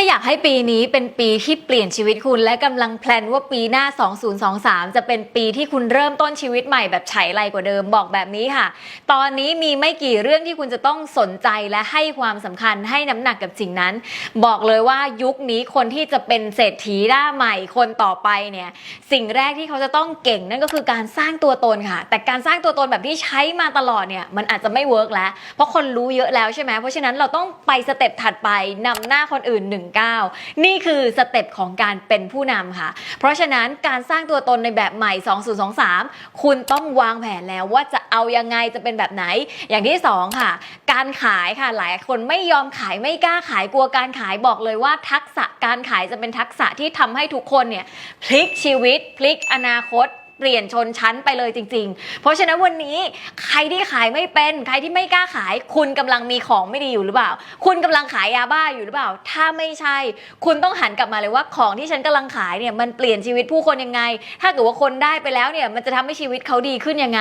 ถ้าอยากให้ปีนี้เป็นปีที่เปลี่ยนชีวิตคุณและกำลังแพลนว่าปีหน้า 2023 จะเป็นปีที่คุณเริ่มต้นชีวิตใหม่แบบไฉไลกว่าเดิมบอกแบบนี้ค่ะ ตอนนี้มีไม่กี่เรื่องที่คุณจะต้องสนใจและให้ความสำคัญให้น้ำหนักกับสิ่งนั้น บอกเลยว่ายุคนี้คนที่จะเป็นเศรษฐีหน้าใหม่คนต่อไปเนี่ยสิ่งแรกที่เขาจะต้องเก่งนั่นก็คือการสร้างตัวตนค่ะ แต่การสร้างตัวตนแบบที่ใช้มาตลอดเนี่ยมันอาจจะไม่เวิร์กแล้วเพราะคนรู้เยอะแล้วใช่ไหมเพราะฉะนั้นเราต้องไปสเต็ปถัดไปนำหน้าคนอื่น1 9 นี่คือสเต็ปของการเป็นผู้นำค่ะ เพราะฉะนั้นการสร้างตัวตนในแบบใหม่ 2023 คุณต้องวางแผนแล้วว่าจะเอายังไงจะเป็นแบบไหน อย่างที่ 2 ค่ะ การขายค่ะหลายคนไม่ยอมขายไม่กล้าขายกลัวการขายบอกเลยว่าทักษะการขายจะเป็นทักษะที่ทำให้ทุกคนเนี่ยพลิกชีวิตพลิกอนาคต เปลี่ยนชนชั้นไปเลยจริง ๆ เพราะฉะนั้นวันนี้ใครที่ขายไม่เป็นใครที่ไม่กล้าขาย คุณกำลังมีของไม่ดีอยู่หรือเปล่า คุณกำลังขายยาบ้าอยู่หรือเปล่า ถ้าไม่ใช่ คุณต้องหันกลับมาเลยว่าของที่ฉันกำลังขายเนี่ยมันเปลี่ยนชีวิตผู้คนยังไง ถ้าเกิดว่าคนได้ไปแล้วเนี่ยมันจะทำให้ชีวิตเขาดีขึ้นยังไง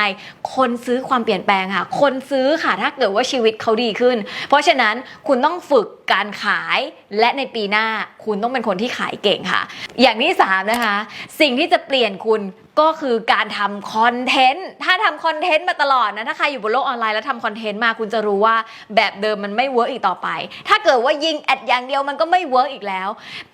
คนซื้อความเปลี่ยนแปลงค่ะ คนซื้อค่ะถ้าเกิดว่าชีวิตเขาดีขึ้น เพราะฉะนั้นคุณต้องฝึกการขายและในปีหน้าคุณต้องเป็นคนที่ขายเก่งค่ะ อย่างที่สามนะคะ สิ่งที่จะเปลี่ยนคุณก็คือการทำคอนเทนต์ ถ้าทำคอนเทนต์มาตลอดนะ ถ้าใครอยู่บนโลกออนไลน์แล้วทำคอนเทนต์มาคุณจะรู้ว่าแบบเดิมมันไม่เวิร์กอีกต่อไป ถ้าเกิดว่ายิงแอดอย่างเดียวมันก็ไม่เวิร์กอีกแล้ว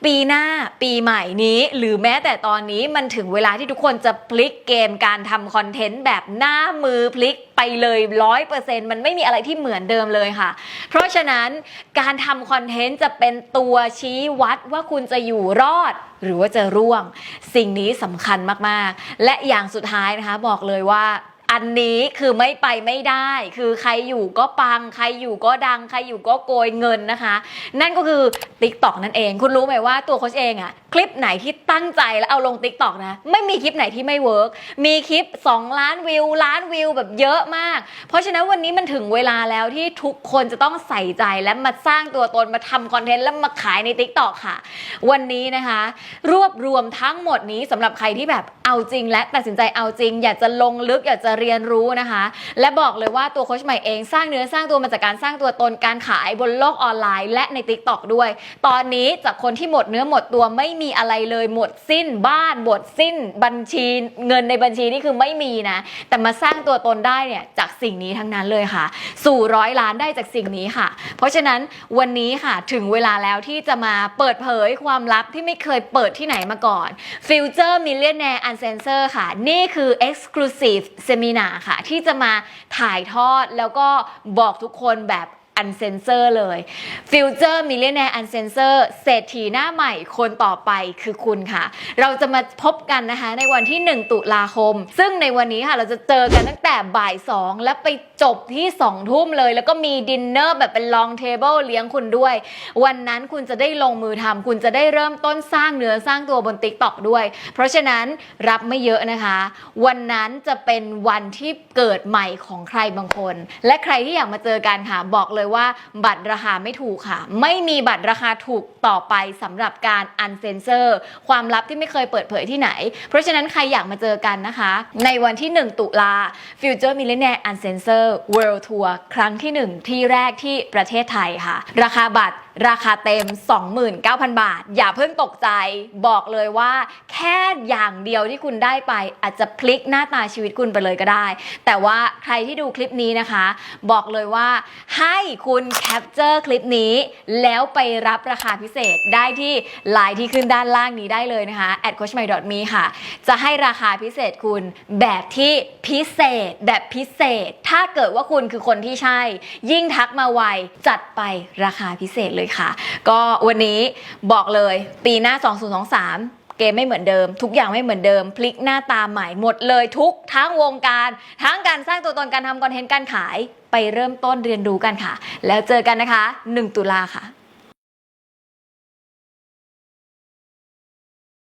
ปีหน้าปีใหม่นี้ หรือแม้แต่ตอนนี้มันถึงเวลาที่ทุกคนจะพลิกเกมการทำคอนเทนต์แบบหน้ามือพลิกไปเลยร้อยเปอร์เซ็นต์มันไม่มีอะไรที่เหมือนเดิมเลยค่ะ เพราะฉะนั้นการทำคอนเทนต์จะเป็นตัวชี้วัดว่าคุณจะอยู่รอดหรือว่าจะร่วง สิ่งนี้สำคัญมากๆ และอย่างสุดท้ายนะคะบอกเลยว่าอันนี้คือไม่ไปไม่ได้ คือใครอยู่ก็ปัง ใครอยู่ก็ดัง ใครอยู่ก็โกยเงินนะคะ นั่นก็คือ t ิ k t o k นั่นเอง คุณรู้ไหมว่าตัวโคชเองอะ คลิปไหนที่ตั้งใจแล้วเอาลง t ิ k t o k นะ ไม่มีคลิปไหนที่ไม่เวิร์กมีคลิป 2 ล้านวิวล้านวิวแบบเยอะมาก เพราะฉะนั้นวันนี้มันถึงเวลาแล้วที่ทุกคนจะต้องใส่ใจและมาสร้างตัวตนมาทำคอนเทนต์แล้วมาขายใน t ิ k t o k ค่ะ วันนี้นะคะ รวบรวมทั้งหมดนี้สำหรับใครที่แบบเอาจริง และตัดสินใจเอาจริง อยากจะลงลึกอยากจะเรียนรู้นะคะ และบอกเลยว่าตัวโค้ชใหม่เองสร้างเนื้อสร้างตัวมาจากการสร้างตัวตนการขายบนโลกออนไลน์ และใน t ิ k t o k ด้วย ตอนนี้จากคนที่หมดเนื้อหมดตัวไม่มีอะไรเลยหมดสิ้นบ้านหมดสิ้นบัญชีเงินในบัญชีนี่คือไม่มีนะ แต่มาสร้างตัวตนได้เนี่ยจากสิ่งนี้ทั้งนั้นเลยค่ะ สู่ร้อยล้านได้จากสิ่งนี้ค่ะ เพราะฉะนั้นวันนี้ค่ะถึงเวลาแล้วที่จะมาเปิดเผยความลับที่ไม่เคยเปิดที่ไหนมาก่อน Future Millionaire Uncensor ค่ะ นี่คือ Exclusive Seminar ค่ะ ที่จะมาถ่ายทอดแล้วก็บอกทุกคนแบบ อันเซนเซอร์เลย Future Millionaire Uncensor เศรษฐีหน้าใหม่คนต่อไปคือคุณค่ะ เราจะมาพบกันนะคะในวันที่ 1 ตุลาคม ซึ่งในวันนี้ค่ะเราจะเจอกันตั้งแต่บ่าย 2 และไปจบที่ 2 ทุ่มเลย แล้วก็มีดินเนอร์แบบเป็นลองเทเบิลเลี้ยงคุณด้วย วันนั้นคุณจะได้ลงมือทำคุณจะได้เริ่มต้นสร้างเนื้อสร้างตัวบน t ิ k t o k ด้วย เพราะฉะนั้นรับไม่เยอะนะคะ วันนั้นจะเป็นวันที่เกิดใหม่ของใครบางคน และใครที่อยากมาเจอกันค่ะบอกเลยว่าบัตรราคาไม่ถูกค่ะ ไม่มีบัตรราคาถูกต่อไปสำหรับการอันเซนเซอร์ความลับที่ไม่เคยเปิดเผยที่ไหน เพราะฉะนั้นใครอยากมาเจอกันนะคะ ในวันที่ 1 ตุลา Future Millionaire Uncensor World Tour ครั้งที่ 1 ที่แรกที่ประเทศไทยค่ะ ราคาบัตรราคาเต็ม 29,000 บาท อย่าเพิ่งตกใจ บอกเลยว่า แค่อย่างเดียวที่คุณได้ไป อาจจะพลิกหน้าตาชีวิตคุณไปเลยก็ได้ แต่ว่าใครที่ดูคลิปนี้นะคะ บอกเลยว่า ให้คุณแคปเจอร์คลิปนี้ แล้วไปรับราคาพิเศษได้ที่ไลน์ที่ขึ้นด้านล่างนี้ได้เลยนะคะ at coachmy.me ค่ะ จะให้ราคาพิเศษคุณแบบที่พิเศษแบบพิเศษ ถ้าเกิดว่าคุณคือคนที่ใช่ ยิ่งทักมาไวจัดไปราคาพิเศษเลยเลยค่ะ ก็วันนี้บอกเลยปีหน้า 2023เกมไม่เหมือนเดิม ทุกอย่างไม่เหมือนเดิม พลิกหน้าตาใหม่หมดเลยทุกทั้งวงการ ทั้งการสร้างตัวตนการทำคอนเทนต์การขายไปเริ่มต้นเรียนรู้กันค่ะ แล้วเจอกันนะคะ 1 ตุลาค่ะ